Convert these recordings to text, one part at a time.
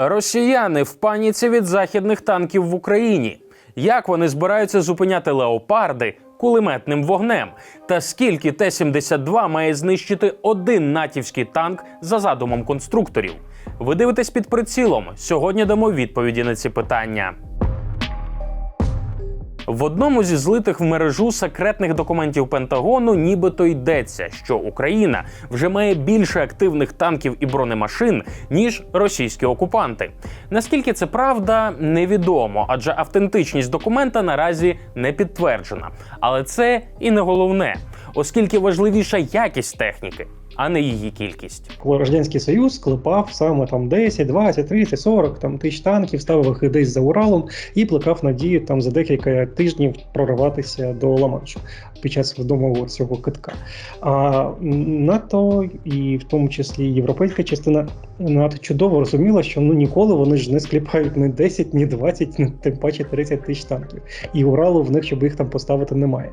Росіяни в паніці від західних танків в Україні. Як вони збираються зупиняти леопарди кулеметним вогнем? Та скільки Т-72 має знищити один натівський танк за задумом конструкторів? Ви дивитесь під прицілом. Сьогодні дамо відповіді на ці питання. В одному зі злитих в мережу секретних документів Пентагону нібито йдеться, що Україна вже має більше активних танків і бронемашин, ніж російські окупанти. Наскільки це правда, невідомо, адже автентичність документа наразі не підтверджена. Але це і не головне, оскільки важливіша якість техніки, а не її кількість. коли Радянський Союз склепав саме там 10, 20, 30, 40 там, тисяч танків, ставив їх десь за Уралом і плекав надію там за декілька тижнів прориватися до Ла-Маншу під час відомого цього китка. А НАТО і в тому числі європейська частина НАТО чудово розуміла, що ну ніколи вони ж не скліпають ні 10, ні 20, ні тим паче 30 тисяч танків. І Уралу в них, щоб їх там поставити, немає.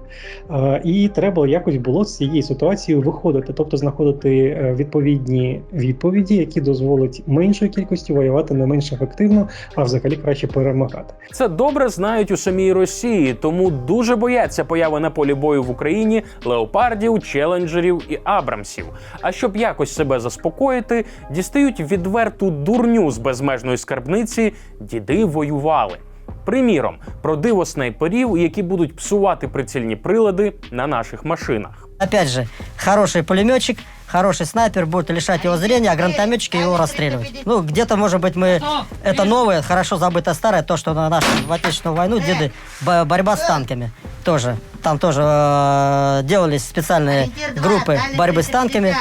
А, і треба якось було з цієї ситуації виходити, тобто знаходити е, відповідні відповіді, які дозволять меншої кількості воювати не менш ефективно, а взагалі краще перемагати. Це добре знають у самій Росії, тому дуже бояться появи на полі бою в Україні леопардів, челенджерів і абрамсів. А щоб якось себе заспокоїти, дістають відверту дурню з безмежної скарбниці діди воювали. Приміром, про диво снайперів, які будуть псувати прицільні прилади на наших машинах. Опять же, хороший пулеметчик, хороший снайпер будет лишать его зрения, а гранатометчики его расстреливать. Ну, где-то, может быть, мы... Это новое, хорошо забытое старое, то, что на нашу в Отечественную войну деды бо- борьба с танками. Тоже. Там тоже э, делались специальные группы борьбы с танками,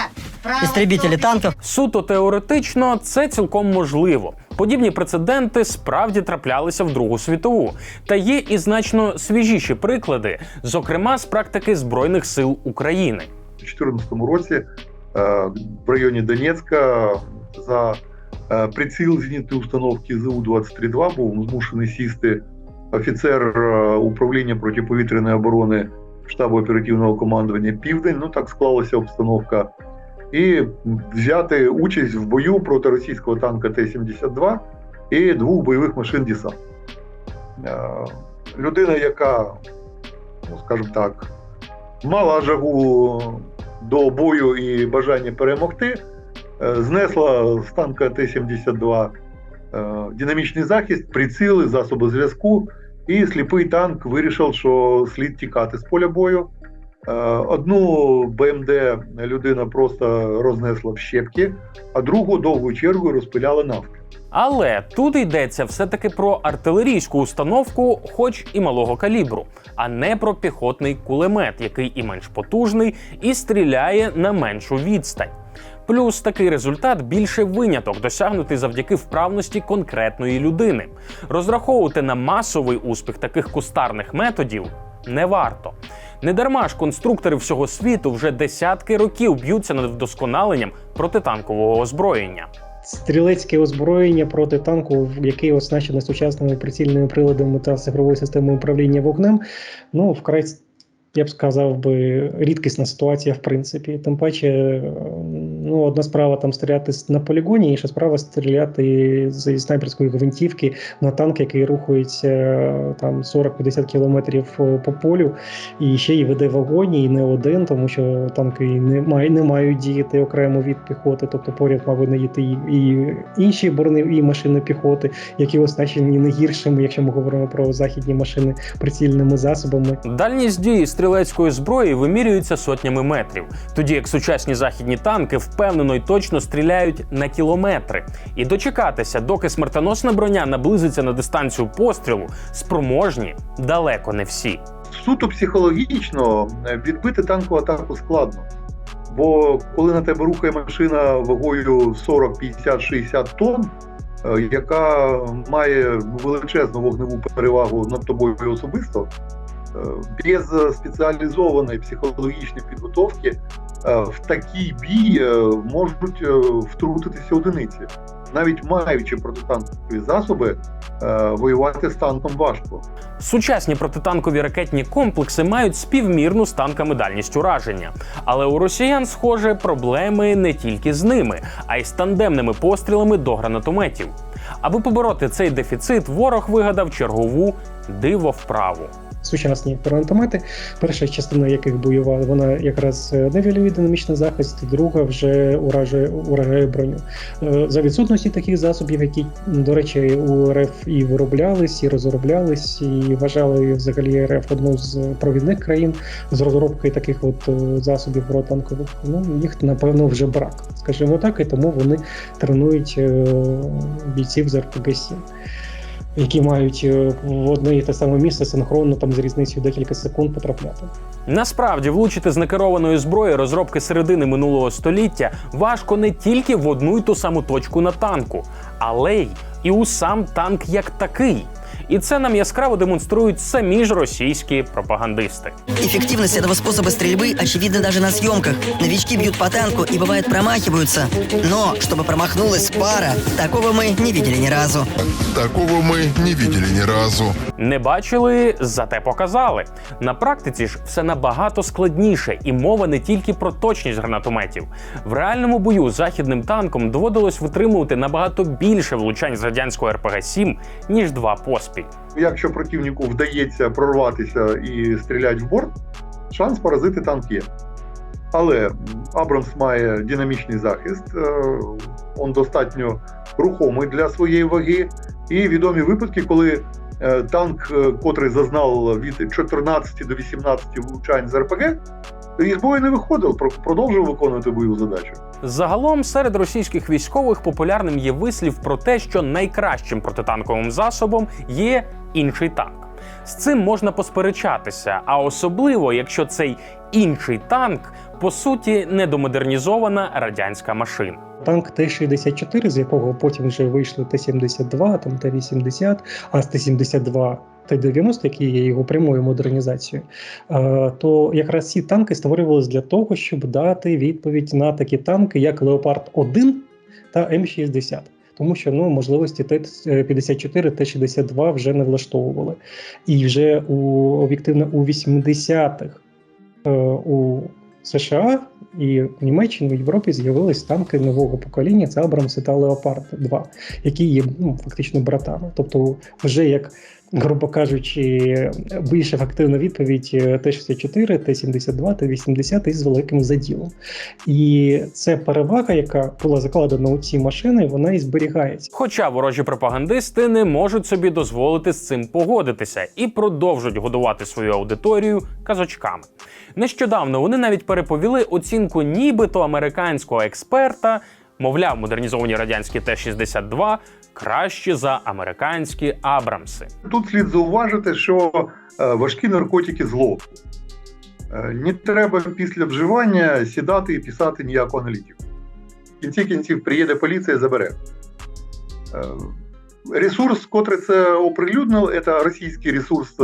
истребители танков. Суто теоретично це цілком можливо. Подібні прецеденти справді траплялися в Другу світову. Та є і значно свіжіші приклади, зокрема з практики Збройних сил України. У 2014 році е, в районі Донецька за е, приціл зенітної установки ЗУ-23-2 був змушений сісти офіцер е, управління протиповітряної оборони штабу оперативного командування Південь. Ну так склалася обстановка. І взяти участь в бою проти російського танка Т-72 і двох бойових машин десант. Людина, яка, ну скажімо так, мала жагу до бою і бажання перемогти, е, знесла з танка Т-72 е, динамічний захист, приціли, засоби зв'язку, і сліпий танк вирішив, що слід тікати з поля бою. Е, Одну БМД людина просто рознесла в щепки, а другу довгою чергою розпиляла навпіл. Але тут йдеться все-таки про артилерійську установку, хоч і малого калібру, а не про піхотний кулемет, який і менш потужний, і стріляє на меншу відстань. Плюс такий результат більше виняток, досягнутий завдяки вправності конкретної людини. Розраховувати на масовий успіх таких кустарних методів не варто. Недарма ж конструктори всього світу вже десятки років б'ються над вдосконаленням протитанкового озброєння. Стрілецьке озброєння проти танку, яке оснащене сучасними прицільними приладами та цифровою системою управління вогнем, ну вкрай я б сказав би рідкісна ситуація, в принципі. Тим паче, е, ну одна справа там стріляти на полігоні, інша справа стріляти зі снайперської гвинтівки на танк, який рухається е, там 40-50 кілометрів е, по полю, і ще й веде вогонь, і не один, тому що танки не мають, не мають діяти окремо від піхоти, тобто поряд повинні діяти і, і інші брони і машини піхоти, які оснащені не гіршими, якщо ми говоримо про західні машини прицільними засобами. Дальність дії стрілецької зброї вимірюється сотнями метрів, тоді як сучасні західні танки впевнено й точно стріляють на кілометри. І дочекатися, доки смертоносна броня наблизиться на дистанцію пострілу, спроможні далеко не всі. суто психологічно е, відбити танкову атаку складно. Бо коли на тебе рухає машина вагою 40, 50, 60 тонн, е, яка має величезну вогневу перевагу над тобою особисто, без спеціалізованої психологічної підготовки е, в такий бій е, можуть е, втрутитися одиниці. навіть маючи протитанкові засоби, е, воювати з танком важко. Сучасні протитанкові ракетні комплекси мають співмірну з танками дальність ураження. Але у росіян, схоже, проблеми не тільки з ними, а й з тандемними пострілами до гранатометів. Аби побороти цей дефіцит, ворог вигадав чергову диво вправу. Сучасні гранатомети, перша частина яких бойова, вона якраз е, невілює динамічний захист, друга вже уражує, уражає броню. Е, За відсутності таких засобів, які, до речі, у РФ і вироблялись, і розроблялись, і вважали взагалі РФ одну з провідних країн з розробки таких от е, засобів протитанкових. Ну їх напевно вже брак, скажімо так, і тому вони тренують бійців з РПГ 7 які мають е, в одне і те саме місце синхронно там з різницею декілька секунд потрапляти. Насправді влучити з некерованої зброї розробки середини минулого століття важко не тільки в одну й ту саму точку на танку, але й і у сам танк як такий. І це нам яскраво демонструють самі ж російські пропагандисти. Эффективность этого способа стрельбы очевидна даже на съемках. Новички бьют по танку и бывает промахиваются. Но, чтобы промахнулась пара, такого мы не видели ни разу. Такого мы не видели ни разу. Не бачили, зате показали. На практиці ж все набагато складніше, і мова не тільки про точність гранатометів. В реальному бою західним танком доводилось витримувати набагато більше влучань з радянського РПГ-7, ніж два поспіль. Якщо противнику вдається прорватися і стріляти в борт, шанс поразити танк є. Але Абрамс має динамічний захист, е, він достатньо рухомий для своєї ваги. І відомі випадки, коли е, танк, е, котрий зазнав від 14 до 18 влучань з РПГ, із не виходив, про- продовжував виконувати бойову задачу. Загалом серед російських військових популярним є вислів про те, що найкращим протитанковим засобом є інший танк. З цим можна посперечатися, а особливо якщо цей інший танк по суті недомодернізована радянська машина. Танк Т-64, з якого потім вже вийшли Т-72, там Т-80, а з Т-72 Т-90, які є його прямою модернізацією, е, то якраз ці танки створювалися для того, щоб дати відповідь на такі танки, як Леопард 1 та М60. Тому що ну, можливості Т-54, Т-62 вже не влаштовували. І вже у об'єктивно у 80-х е, у США і в Німеччині, в Європі з'явились танки нового покоління, це Абрамси та Леопард 2, які є ну, фактично братами. Тобто, вже як, грубо кажучи, більш ефективна відповідь е, Т-64, Т-72, Т-80 із великим заділом. І це перевага, яка була закладена у ці машини, вона і зберігається. Хоча ворожі пропагандисти не можуть собі дозволити з цим погодитися і продовжують годувати свою аудиторію казочками. Нещодавно вони навіть переповіли оцінку нібито американського експерта, мовляв, модернізовані радянські Т-62 кращі за американські Абрамси. Тут слід зауважити, що е, важкі наркотики зло. Е, Не треба після вживання сідати і писати ніяку аналітику. В кінці кінців приїде поліція, і забере. Е, Ресурс, котрий це оприлюднив, це російський ресурс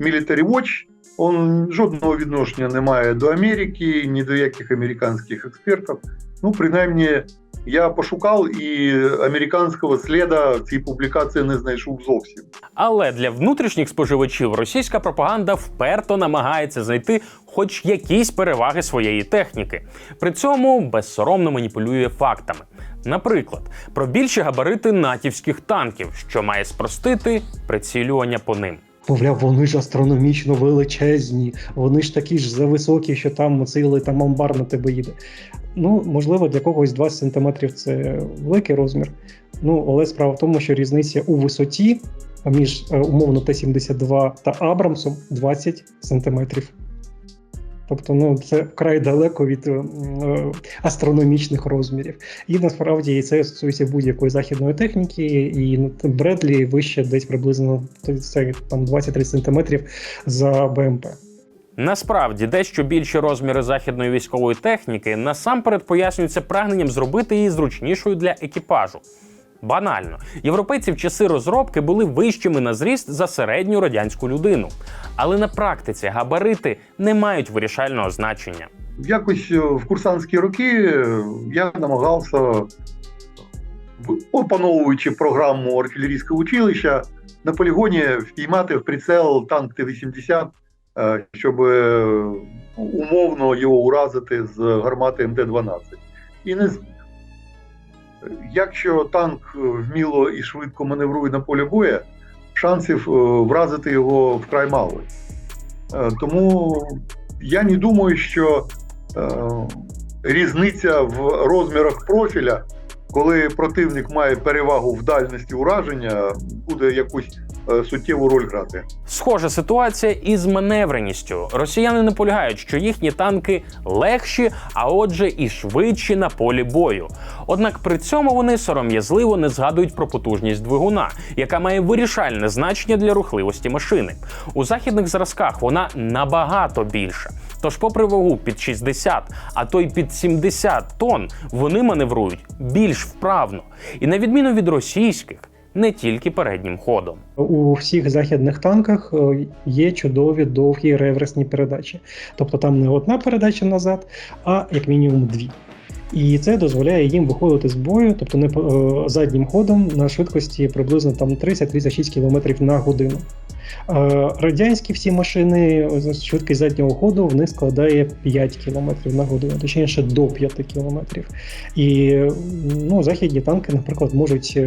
Military Watch. Он жодного відношення не має до Америки, ні до яких американських експертів. Ну, принаймні, я пошукав і американського сліда в цій публікації не знайшов зовсім. Але для внутрішніх споживачів російська пропаганда вперто намагається знайти хоч якісь переваги своєї техніки. При цьому безсоромно маніпулює фактами. Наприклад, про більші габарити натівських танків, що має спростити прицілювання по ним. Мовляв, вони ж астрономічно величезні, вони ж такі ж зависокі, що там цілий там амбар на тебе їде. Ну, можливо, для когось 20 см це великий розмір. Ну, але справа в тому, що різниця у висоті між е, умовно Т-72 та Абрамсом 20 см. Тобто, ну це вкрай далеко від е, астрономічних розмірів. І насправді це стосується будь-якої західної техніки, і ну, Бредлі вище десь приблизно це там 20-30 см за БМП. Насправді, дещо більші розміри західної військової техніки насамперед пояснюються прагненням зробити її зручнішою для екіпажу. Банально, європейці в часи розробки були вищими на зріст за середню радянську людину. Але на практиці габарити не мають вирішального значення. Якось е, в курсантські роки е, я намагався опановуючи програму артилерійського училища, на полігоні впіймати в прицел танк Т-80, е, щоб е, умовно його уразити з гармати МТ-12. І не. Якщо танк е, вміло і швидко маневрує на полі бою, шансів е, вразити його вкрай мало. Е, Тому я не думаю, що е, різниця в розмірах профіля, коли противник має перевагу в дальності ураження, буде якусь е, суттєву роль грати. Схожа ситуація із маневреністю. Росіяни наполягають, що їхні танки легші, а отже, і швидші на полі бою. Однак при цьому вони сором'язливо не згадують про потужність двигуна, яка має вирішальне значення для рухливості машини. У західних зразках вона набагато більша. Тож, попри вагу під 60, а то й під 70 тонн, вони маневрують більш вправно. І на відміну від російських, не тільки переднім ходом. У всіх західних танках е, є чудові довгі реверсні передачі. Тобто там не одна передача назад, а як мінімум дві. І це дозволяє їм виходити з бою, тобто не е, заднім ходом на швидкості приблизно там 30-36 км на годину. Е, Радянські всі машини, швидкість заднього ходу в них складає 5 км на годину, точніше до 5 км. І ну, західні танки, наприклад, можуть,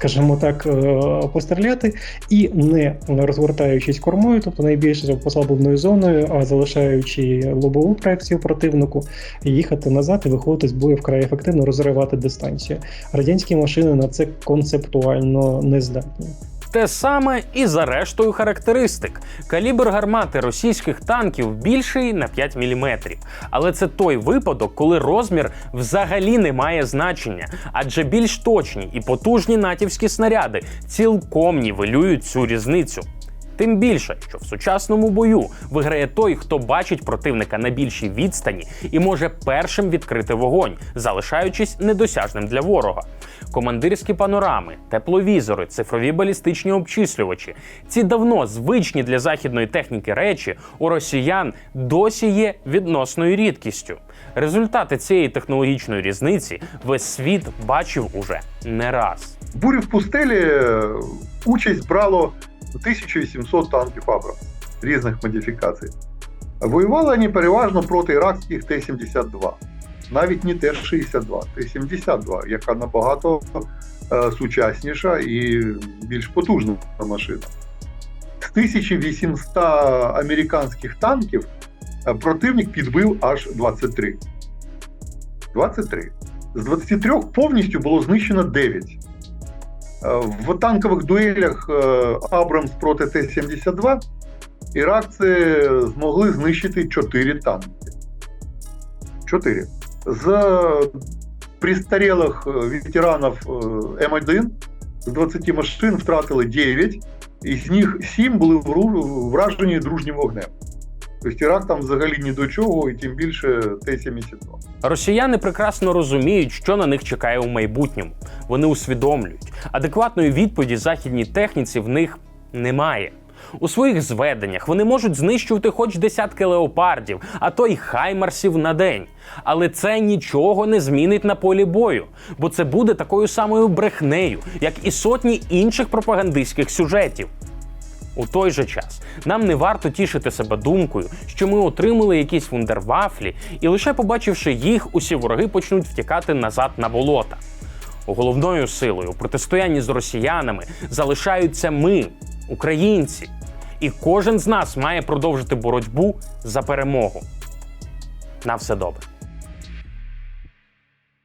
скажімо так, е, постріляти і не розгортаючись кормою, тобто найбільш послабленою зоною, а залишаючи лобову проекцію противнику, їхати назад і виходити з бою вкрай ефективно, розривати дистанцію. Радянські машини на це концептуально не здатні. Те саме і за рештою характеристик. Калібр гармати російських танків більший на 5 мм. Але це той випадок, коли розмір взагалі не має значення, адже більш точні і потужні натівські снаряди цілком нівелюють цю різницю. Тим більше, що в сучасному бою виграє той, хто бачить противника на більшій відстані і може першим відкрити вогонь, залишаючись недосяжним для ворога. Командирські панорами, тепловізори, цифрові балістичні обчислювачі ці давно звичні для західної техніки речі у росіян досі є відносною рідкістю. Результати цієї технологічної різниці весь світ бачив уже не раз. Бурі в пустелі е, участь брало 1800 танків Абрам різних модифікацій. Воювали вони переважно проти іракських Т-72. Навіть не Т-62, Т-72, яка набагато е, сучасніша і більш потужна машина. З 1800 американських танків е, противник підбив аж 23. 23. З 23 повністю було знищено 9. В танкових дуелях е, Абрамс проти Т-72 іракці змогли знищити 4 танки. 4. З пристарілих е, ветеранів е, М1 з 20 машин втратили 9, із них 7 були вражені дружнім вогнем. Тобто Ірак там взагалі ні до чого, і тим більше Т-72. Росіяни прекрасно розуміють, що на них чекає у майбутньому. Вони усвідомлюють, адекватної відповіді західній техніці в них немає. У своїх зведеннях вони можуть знищувати хоч десятки леопардів, а то й хаймарсів на день. Але це нічого не змінить на полі бою, бо це буде такою самою брехнею, як і сотні інших пропагандистських сюжетів. У той же час нам не варто тішити себе думкою, що ми отримали якісь вундервафлі, і лише побачивши їх, усі вороги почнуть втікати назад на болота. Головною силою у протистоянні з росіянами залишаються ми, українці, і кожен з нас має продовжити боротьбу за перемогу. На все добре.